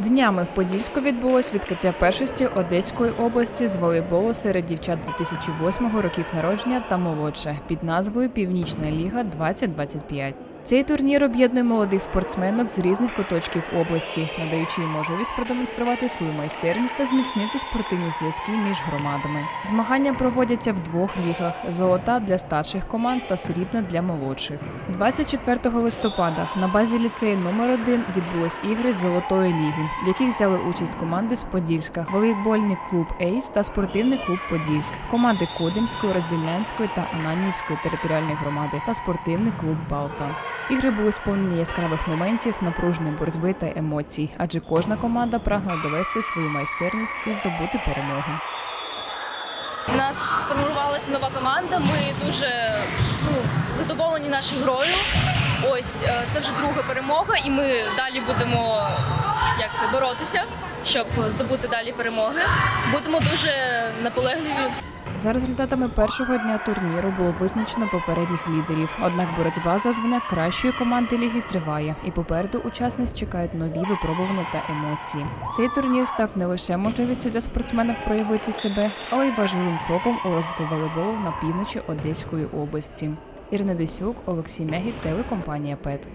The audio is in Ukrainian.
Днями в Подільську відбулось відкриття першості Одеської області з волейболу серед дівчат 2008 років народження та молодше під назвою Північна ліга 2025. Цей турнір об'єднує молодих спортсменок з різних куточків області, надаючи їм можливість продемонструвати свою майстерність та зміцнити спортивні зв'язки між громадами. Змагання проводяться в двох лігах: золота для старших команд та срібна для молодших. 24 листопада на базі ліцею номер 1 відбулись ігри Золотої ліги, в яких взяли участь команди з Подільська, волейбольний клуб Ейс та спортивний клуб Подільськ, команди Кодимської, Роздільнянської та Ананівської територіальної громади та спортивний клуб Балта. Ігри були сповнені яскравих моментів, напруженої боротьби та емоцій, адже кожна команда прагнула довести свою майстерність і здобути перемогу. У нас сформувалася нова команда. Ми дуже ну, задоволені нашою грою. Ось е, це вже друга перемога, і ми далі будемо як це боротися, щоб здобути далі перемоги. Будемо дуже наполегливі. За результатами першого дня турніру було визначено попередніх лідерів. Однак боротьба за звання кращої команди ліги триває, і попереду учасниць чекають нові випробування та емоції. Цей турнір став не лише можливістю для спортсменок проявити себе, але й важливим кроком у розвитку волейболу на півночі Одеської області. Ірина Десюк, Олексій Мягік, телекомпанія ПЕТ.